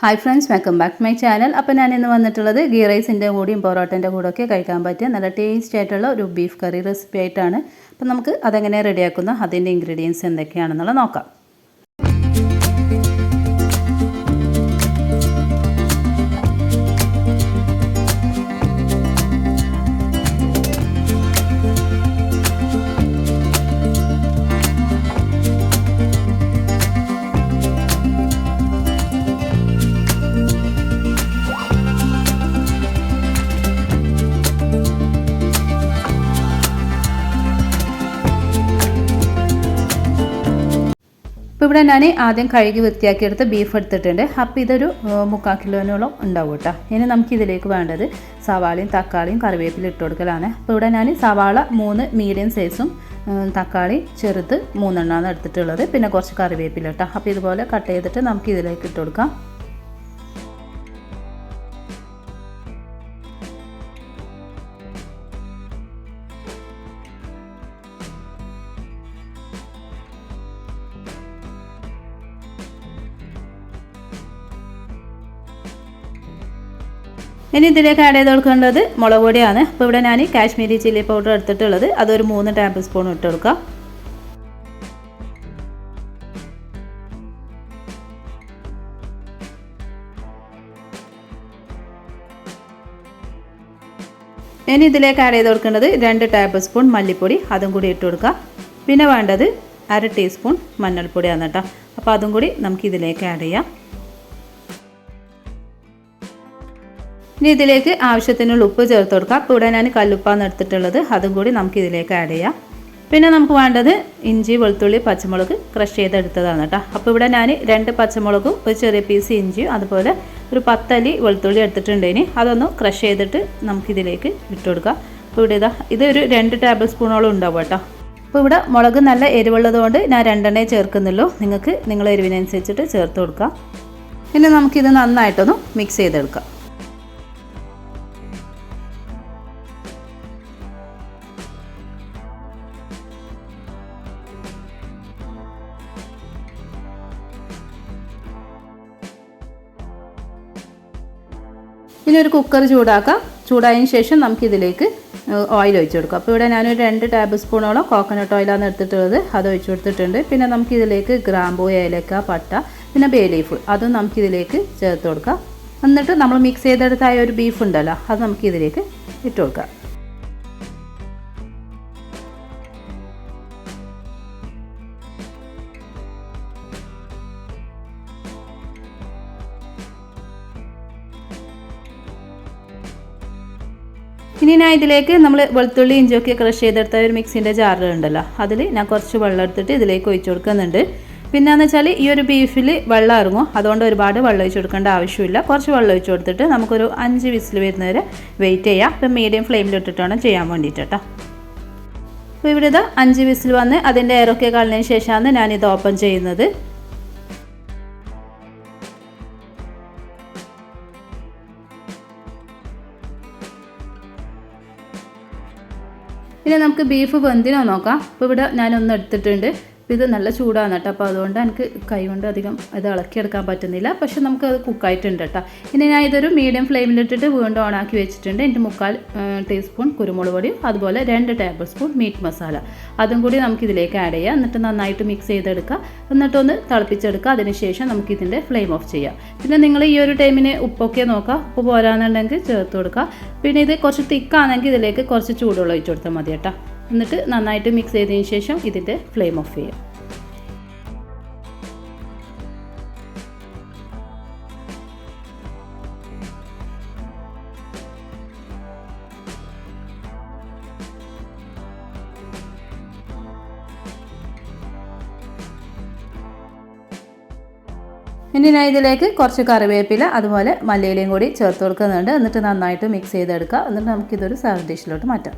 Hi friends welcome back my channel അപ്പോൾ ഞാൻ ഇന്ന് വന്നിട്ടുള്ളത് ഗീ റൈസിന്റെ കൂടിയും പൊറോട്ടന്റെ കൂടെ ഒക്കെ കഴിക്കാൻ പറ്റിയ നല്ല ടേസ്റ്റ് ആയിട്ടുള്ള ഒരു ബീഫ് കറി റെസിപ്പി ആയിട്ടാണ്. അപ്പോൾ നമുക്ക് അതെങ്ങനെ റെഡിയാക്കുന്ന അതിന്റെ ഇൻഗ്രീഡിയൻസ് എന്തൊക്കെയാണെന്നുള്ളത് നോക്കാം. ഇപ്പോൾ ഇവിടെ ഞാൻ ആദ്യം കഴുകി വൃത്തിയാക്കിയെടുത്ത് ബീഫ് എടുത്തിട്ടുണ്ട്. അപ്പോൾ ഇതൊരു മുക്കാൽ കിലോനോളം ഉണ്ടാവും കേട്ടോ. ഇനി നമുക്ക് ഇതിലേക്ക് വേണ്ടത് സവാളയും തക്കാളിയും കറിവേപ്പില ഇട്ട് കൊടുക്കലാണ്. അപ്പോൾ ഇവിടെ ഞാൻ സവാള മൂന്ന് മീഡിയം സൈസും തക്കാളി ചെറുത് മൂന്നെണ്ണമാണ് എടുത്തിട്ടുള്ളത്. പിന്നെ കുറച്ച് കറിവേപ്പില കേട്ടോ അപ്പോൾ ഇതുപോലെ കട്ട് ചെയ്തിട്ട് നമുക്ക് ഇതിലേക്ക് ഇട്ട് കൊടുക്കാം. ഇനി ഇതിലേക്ക് ആഡ് ചെയ്ത് കൊടുക്കേണ്ടത് മുളക് പൊടിയാണ്. അപ്പോൾ ഇവിടെ ഞാൻ കാശ്മീരി ചില്ലി പൗഡർ എടുത്തിട്ടുള്ളത്. അതൊരു മൂന്ന് ടേബിൾ സ്പൂൺ ഇട്ട് കൊടുക്കാം. ഇനി ഇതിലേക്ക് ആഡ് ചെയ്ത് കൊടുക്കേണ്ടത് രണ്ട് ടേബിൾ സ്പൂൺ മല്ലിപ്പൊടി. അതും കൂടി ഇട്ട് കൊടുക്കുക പിന്നെ വേണ്ടത് അര ടീസ്പൂൺ മഞ്ഞൾപ്പൊടിയാണ് കേട്ടോ. അപ്പോൾ അതും കൂടി നമുക്ക് ഇതിലേക്ക് ആഡ് ചെയ്യാം. ഇനി ഇതിലേക്ക് ആവശ്യത്തിനുള്ള ഉപ്പ് ചേർത്ത് കൊടുക്കാം. അപ്പോൾ ഇവിടെ ഞാൻ കല്ലുപ്പാന്ന് എടുത്തിട്ടുള്ളത്. അതും കൂടി നമുക്ക് ഇതിലേക്ക് ആഡ് ചെയ്യാം. പിന്നെ നമുക്ക് വേണ്ടത് ഇഞ്ചി വെളുത്തുള്ളി പച്ചമുളക് ക്രഷ് ചെയ്തെടുത്തതാണ് കേട്ടോ. അപ്പോൾ ഇവിടെ ഞാൻ രണ്ട് പച്ചമുളകും ഒരു ചെറിയ പീസ് ഇഞ്ചിയും അതുപോലെ ഒരു പത്തലി വെളുത്തുള്ളി എടുത്തിട്ടുണ്ട് ഇനി. അതൊന്ന് ക്രഷ് ചെയ്തിട്ട് നമുക്കിതിലേക്ക് ഇട്ട് കൊടുക്കാം. അപ്പോൾ ഇവിടെ ഇതാ ഇതൊരു രണ്ട് ടേബിൾ സ്പൂണോളം ഉണ്ടാവും കേട്ടോ. അപ്പോൾ ഇവിടെ മുളക് നല്ല എരിവുള്ളത് കൊണ്ട് ഞാൻ രണ്ടെണ്ണേ ചേർക്കുന്നുള്ളൂ. നിങ്ങൾക്ക് നിങ്ങളെ എരിവിനനുസരിച്ചിട്ട് ചേർത്ത് കൊടുക്കാം. ഇനി നമുക്കിത് നന്നായിട്ടൊന്ന് മിക്സ് ചെയ്തെടുക്കാം. ഇനി ഒരു കുക്കർ ചൂടാക്കാം. ചൂടായതിന് ശേഷം നമുക്കിതിലേക്ക് ഓയിൽ ഒഴിച്ചു കൊടുക്കാം. അപ്പോൾ ഇവിടെ ഞാനൊരു രണ്ട് ടേബിൾ സ്പൂണോളം കോക്കനട്ട് ഓയിലാണ് എടുത്തിട്ടുള്ളത്. അത് ഒഴിച്ചു കൊടുത്തിട്ടുണ്ട്. പിന്നെ നമുക്കിതിലേക്ക് ഗ്രാമ്പൂ ഏലക്ക പട്ട പിന്നെ ബേ ലീഫ് അതും നമുക്കിതിലേക്ക് ചേർത്ത് കൊടുക്കാം. എന്നിട്ട് നമ്മൾ മിക്സ് ചെയ്തെടുത്തായ ഒരു ബീഫ് ഉണ്ടല്ലോ അത് നമുക്കിതിലേക്ക് ഇട്ട് കൊടുക്കാം. ഇനി ഞാൻ ഇതിലേക്ക് നമ്മൾ വെളുത്തുള്ളി ഇഞ്ചിയൊക്കെ ക്രഷ് ചെയ്തെടുത്ത ഒരു മിക്സിന്റെ ജാർ ഉണ്ടല്ലോ. അതിൽ ഞാൻ കുറച്ച് വെള്ളം എടുത്തിട്ട് ഇതിലേക്ക് ഒഴിച്ചു കൊടുക്കുന്നുണ്ട്. പിന്നെയെന്ന് വെച്ചാൽ ഈ ഒരു ബീഫിൽ വെള്ളം ഇറങ്ങും. അതുകൊണ്ട് ഒരുപാട് വെള്ളം ഒഴിച്ച് കൊടുക്കേണ്ട ആവശ്യമില്ല. കുറച്ച് വെള്ളം ഒഴിച്ച് കൊടുത്തിട്ട് നമുക്കൊരു അഞ്ച് വിസിൽ വരുന്നവരെ വെയിറ്റ് ചെയ്യാം. അപ്പം മീഡിയം ഫ്ലെയിമിലിട്ടിട്ട് വേണം ചെയ്യാൻ വേണ്ടിയിട്ട് അപ്പോൾ ഇവിടെ അഞ്ച് വിസിൽ വന്ന് അതിന്റെ എയറൊക്കെ കളഞ്ഞതിന് ശേഷമാണ് ഞാനിത് ഓപ്പൺ ചെയ്യുന്നത്. ഇനി നമുക്ക് ബീഫ് വെന്തിനോ നോക്കാം. അപ്പോൾ ഇവിടെ ഞാനൊന്ന് എടുത്തിട്ടുണ്ട്. ഇത് നല്ല ചൂടാണ് കേട്ടോ. അപ്പോൾ അതുകൊണ്ട് എനിക്ക് കൈ കൊണ്ട് അധികം ഇത് ഇളക്കിയെടുക്കാൻ പറ്റുന്നില്ല. പക്ഷെ അത് കുക്കായിട്ടുണ്ട് കേട്ടോ. ഇനി ഞാൻ ഇതൊരു മീഡിയം ഫ്ലെയിമിലിട്ടിട്ട് വീണ്ടും ഓണാക്കി വെച്ചിട്ടുണ്ട്. എന്റെ മുക്കാൽ ടീസ്പൂൺ കുരുമുളക് പൊടിയും അതുപോലെ രണ്ട് ടേബിൾ സ്പൂൺ മീറ്റ് മസാല അതും കൂടി നമുക്ക് ഇതിലേക്ക് ആഡ് ചെയ്യാം. എന്നിട്ട് നന്നായിട്ട് മിക്സ് ചെയ്തെടുക്കുക എന്നിട്ടൊന്ന് തിളപ്പിച്ചെടുക്കുക അതിനുശേഷം നമുക്ക് ഇതിന്റെ ഫ്ലെയിം ഓഫ് ചെയ്യാം. പിന്നെ നിങ്ങൾ ഈ ഒരു ടൈമിന് ഉപ്പൊക്കെ നോക്കുക. ഉപ്പ് പോരാന്നുണ്ടെങ്കിൽ ചേർത്ത് കൊടുക്കുക. പിന്നെ ഇത് കുറച്ച് തിക്കാണെങ്കിൽ ഇതിലേക്ക് കുറച്ച് ചൂടുവെള്ളം ഒഴിച്ചു കൊടുത്താൽ മതി കേട്ടോ. എന്നിട്ട് നന്നായിട്ട് മിക്സ് ചെയ്തതിന് ശേഷം ഇതിന്റെ ഫ്ലെയിം ഓഫ് ചെയ്യാം. ഇനി ഞാൻ ഇതിലേക്ക് കുറച്ച് കറിവേപ്പില അതുപോലെ മല്ലിയിലയും കൂടി ചേർത്ത് കൊടുക്കുന്നുണ്ട്. എന്നിട്ട് നന്നായിട്ട് മിക്സ് ചെയ്തെടുക്കുക എന്നിട്ട് നമുക്കിതൊരു സർവ് ഡിഷിലോട്ട് മാറ്റാം.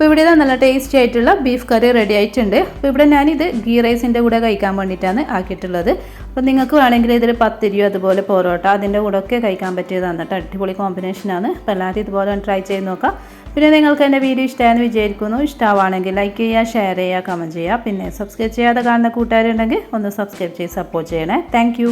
അപ്പോൾ ഇവിടെ നല്ല ടേസ്റ്റി ആയിട്ടുള്ള ബീഫ് കറി റെഡി ആയിട്ടുണ്ട്. അപ്പോൾ ഇവിടെ ഞാനിത് ഗീ റൈസിന്റെ കൂടെ കഴിക്കാൻ വേണ്ടിയിട്ടാണ് ആക്കിയിട്ടുള്ളത്. അപ്പോൾ നിങ്ങൾക്ക് വേണമെങ്കിൽ ഇതിൽ പത്തിരിയോ അതുപോലെ പൊറോട്ട അതിന്റെ കൂടെ ഒക്കെ കഴിക്കാൻ പറ്റിയതാണ് കേട്ടോ. അടിപൊളി കോമ്പിനേഷനാണ് അപ്പോൾ എല്ലാവരും ഇതുപോലെ ട്രൈ ചെയ്ത് നോക്കാം. പിന്നെ നിങ്ങൾക്ക് എന്റെ വീഡിയോ ഇഷ്ടമായെന്ന് വിചാരിക്കുന്നു. ഇഷ്ടമാണെങ്കിൽ ലൈക്ക് ചെയ്യുക ഷെയർ ചെയ്യുക കമന്റ് ചെയ്യുക. പിന്നെ സബ്സ്ക്രൈബ് ചെയ്യാതെ കാണുന്ന കൂട്ടുകാരുണ്ടെങ്കിൽ ഒന്ന് സബ്സ്ക്രൈബ് ചെയ്ത് സപ്പോർട്ട് ചെയ്യണേ. താങ്ക്